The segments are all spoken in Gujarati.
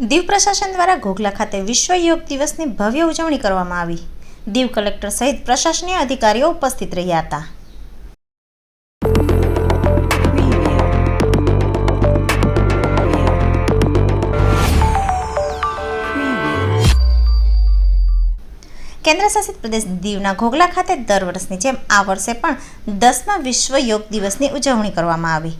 દીવ પ્રશાસન દ્વારા ઘોઘલા ખાતે વિશ્વ યોગ દિવસની ભવ્ય ઉજવણી કરવામાં આવી. દીવ કલેક્ટર સહિત પ્રશાસનીય અધિકારીઓ ઉપસ્થિત રહ્યા હતા. કેન્દ્ર શાસિત પ્રદેશ દીવના ઘોઘલા ખાતે દર વર્ષની જેમ આ વર્ષે પણ દસમા વિશ્વ યોગ દિવસની ઉજવણી કરવામાં આવી.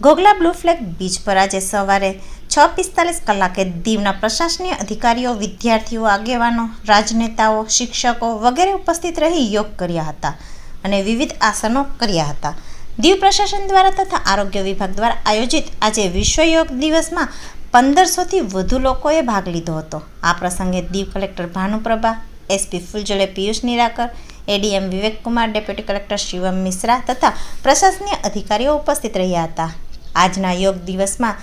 ઘોઘલા બ્લુ ફ્લેગ બીચ પર આજે સવારે છ પિસ્તાલીસ કલાકે દીવના પ્રશાસનીય અધિકારીઓ, વિદ્યાર્થીઓ, આગેવાનો, રાજનેતાઓ, શિક્ષકો વગેરે ઉપસ્થિત રહી યોગ કર્યા હતા અને વિવિધ આસનો કર્યા હતા. દીવ પ્રશાસન દ્વારા તથા આરોગ્ય વિભાગ દ્વારા આયોજિત આજે વિશ્વ યોગ દિવસમાં પંદરસોથી વધુ લોકોએ ભાગ લીધો હતો. આ પ્રસંગે Diu collector Bhanuprabha, SP Fuljale Piyush Nirakar, ADM Vivekkumar, deputy collector Shivam Mishra તથા પ્રશાસનીય અધિકારીઓ ઉપસ્થિત રહ્યા હતા. આજના યોગ દિવસમાં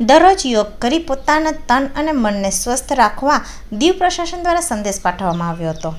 દરરોજ યોગ કરી પોતાના તન અને મનને સ્વસ્થ રાખવા દીવ પ્રશાસન દ્વારા સંદેશ પાઠવવામાં આવ્યો હતો.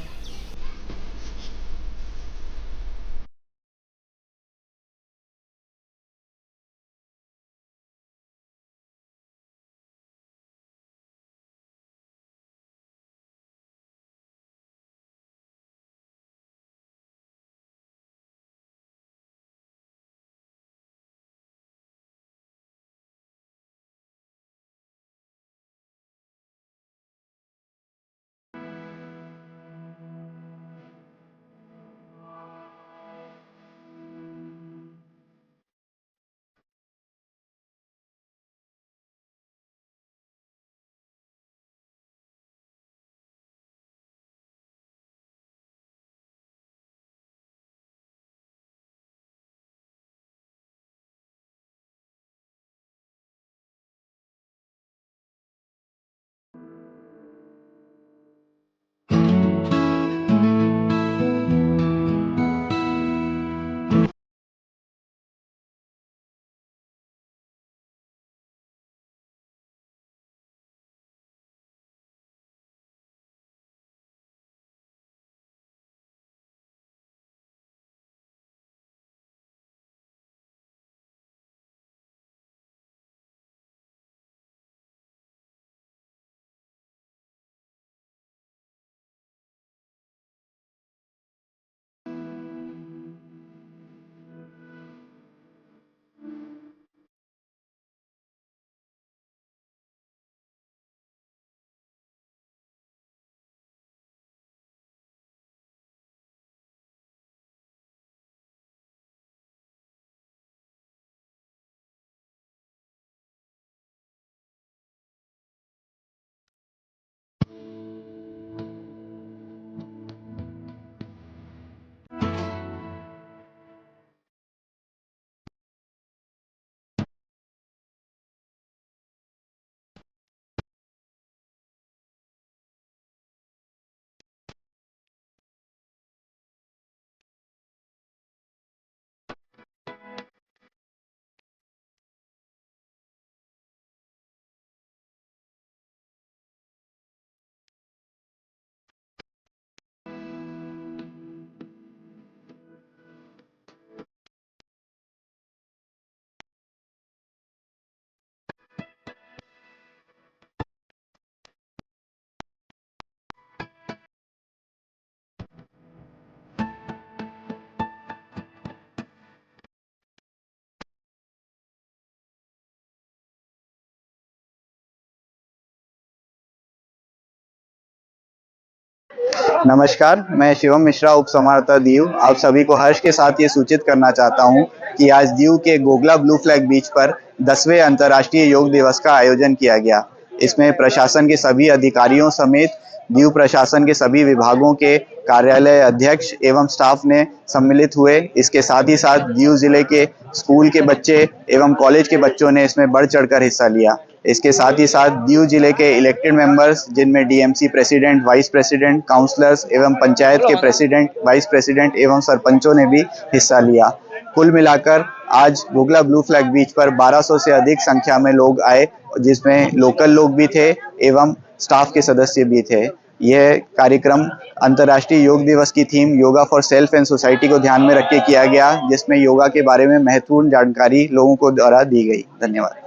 नमस्कार, मैं शिवम मिश्रा उप समाहर्ता दीव। आप सभी को हर्ष के साथ ये सूचित करना चाहता हूँ कि आज दीव के गोगला ब्लू फ्लैग बीच पर दसवें अंतर्राष्ट्रीय योग दिवस का आयोजन किया गया। इसमें प्रशासन के सभी अधिकारियों समेत दीव प्रशासन के सभी विभागों के कार्यालय अध्यक्ष एवं स्टाफ ने सम्मिलित हुए। इसके साथ ही साथ दीव ज़िले के स्कूल के बच्चे एवं कॉलेज के बच्चों ने इसमें बढ़ चढ़कर हिस्सा लिया। इसके साथ ही साथ दीव ज़िले के इलेक्टेड मेंबर्स जिनमें DMC president vice president councillors एवं पंचायत के प्रेसिडेंट वाइस प्रेसिडेंट एवं सरपंचों ने भी हिस्सा लिया। कुल मिलाकर आज गोगला ब्लू फ्लैग बीच पर 1200 से अधिक संख्या में लोग आए, जिसमें लोकल लोग भी थे एवं स्टाफ के सदस्य भी थे। यह कार्यक्रम अंतर्राष्ट्रीय योग दिवस की theme yoga for self and society को ध्यान में रख के किया गया, जिसमें योगा के बारे में महत्वपूर्ण जानकारी लोगों को द्वारा दी गई। धन्यवाद।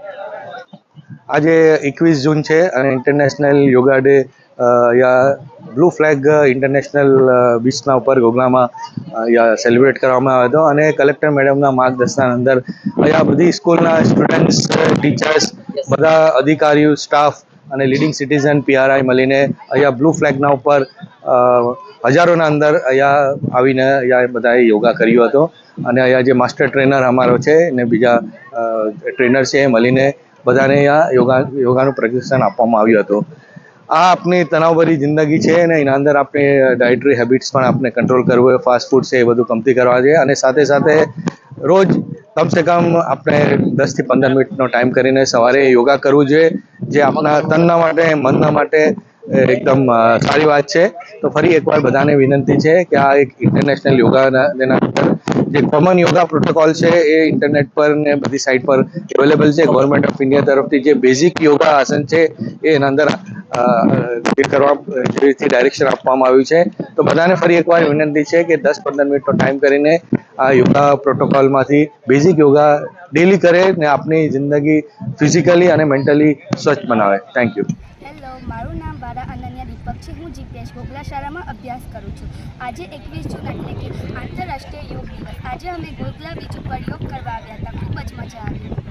આજે એકવીસ જૂન છે અને international yoga day blue flag international બીચના ઉપર ગોગલામાં અહીંયા સેલિબ્રેટ કરવામાં આવ્યો હતો અને કલેક્ટર મેડમના માર્ગદર્શન અંદર અહીંયા બધી સ્કૂલના સ્ટુડન્ટ્સ ટીચર્સ બધા અધિકારીઓ સ્ટાફ અને લીડિંગ સિટીઝન પીઆરઆઈ મળીને અહીંયા બ્લુ ફ્લેગના ઉપર હજારોના અંદર અહીંયા આવીને અહીંયા બધાએ યોગા કર્યો હતો. અને અહીંયા જે માસ્ટર ટ્રેનર અમારો છે ને બીજા ટ્રેનર છે એ મળીને બધાને અહીંયા યોગા યોગાનું પ્રશિક્ષણ આપવામાં આવ્યું હતું. આ આપણી તણાવભરી જિંદગી છે અને એના અંદર આપણે ડાયટરી હેબિટ્સ પણ આપણે કંટ્રોલ કરવું હોય ફાસ્ટ ફૂડ છે એ બધું કમતી કરવા જોઈએ. અને સાથે સાથે રોજ કમસે કમ આપણે દસથી પંદર મિનિટનો ટાઈમ કરીને સવારે યોગા કરવું જોઈએ, જે આપણા તનના માટે, મનના માટે એકદમ સારી વાત છે. તો ફરી એકવાર બધાને વિનંતી છે કે આ એક ઇન્ટરનેશનલ યોગાના અંદર જે કોમન યોગા પ્રોટોકોલ છે એ ઇન્ટરનેટ પર ને બધી સાઇટ પર અવેલેબલ છે. ગવર્મેન્ટ ઓફ ઇન્ડિયા તરફથી જે બેઝિક યોગા આસન છે એ એના અંદર અ, કરવા જે રીતે ડાયરેક્શન આપવામાં આવ્યું છે. તો બધાને ફરી એકવાર વિનંતી છે કે દસ પંદર મિનિટનો ટાઈમ કરીને આ યોગા પ્રોટોકોલમાંથી બેઝિક યોગા ડેલી કરે ને આપની જિંદગી ફિઝિકલી અને મેન્ટલી સ્વચ્છ બનાવે. થેન્ક યુ મારું નામ બારા છે. હું જીજ્ઞેશ ગોગલા શાળામાં અભ્યાસ કરું છું. આજે એકવીસ જૂન એટલે કે આંતરરાષ્ટ્રીય યોગ દિવસ. આજે અમે ગોગલા બીજું પર યોગ કરવા આવ્યા હતા. ખૂબ જ મજા આવી.